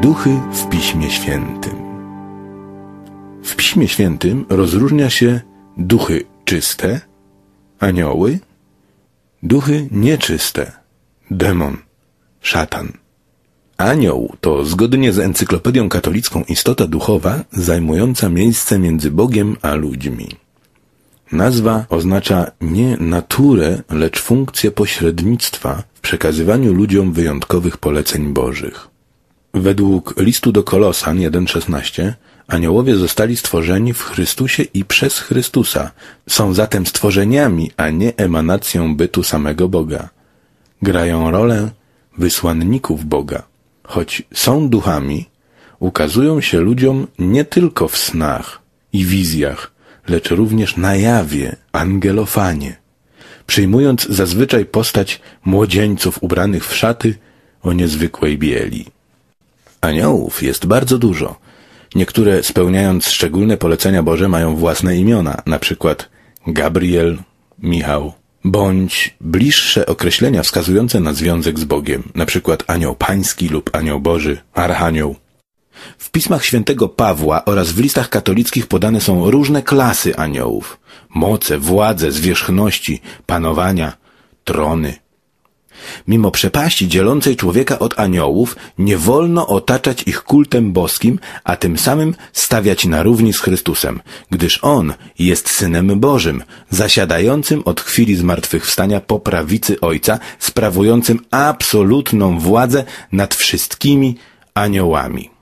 Duchy w Piśmie Świętym. W Piśmie Świętym rozróżnia się duchy czyste, anioły, duchy nieczyste, demon, szatan. Anioł to zgodnie z encyklopedią katolicką istota duchowa zajmująca miejsce między Bogiem a ludźmi. Nazwa oznacza nie naturę, lecz funkcję pośrednictwa w przekazywaniu ludziom wyjątkowych poleceń bożych. Według listu do Kolosan 1.16 aniołowie zostali stworzeni w Chrystusie i przez Chrystusa. Są zatem stworzeniami, a nie emanacją bytu samego Boga. Grają rolę wysłanników Boga. Choć są duchami, ukazują się ludziom nie tylko w snach i wizjach, lecz również na jawie, angelofanie, przyjmując zazwyczaj postać młodzieńców ubranych w szaty o niezwykłej bieli. Aniołów jest bardzo dużo. Niektóre spełniając szczególne polecenia Boże mają własne imiona, na przykład Gabriel, Michał, bądź bliższe określenia wskazujące na związek z Bogiem, na przykład anioł pański lub anioł Boży, archanioł. W pismach świętego Pawła oraz w listach katolickich podane są różne klasy aniołów. Moce, władze, zwierzchności, panowania, trony. Mimo przepaści dzielącej człowieka od aniołów, nie wolno otaczać ich kultem boskim, a tym samym stawiać na równi z Chrystusem, gdyż On jest Synem Bożym, zasiadającym od chwili zmartwychwstania po prawicy Ojca, sprawującym absolutną władzę nad wszystkimi aniołami.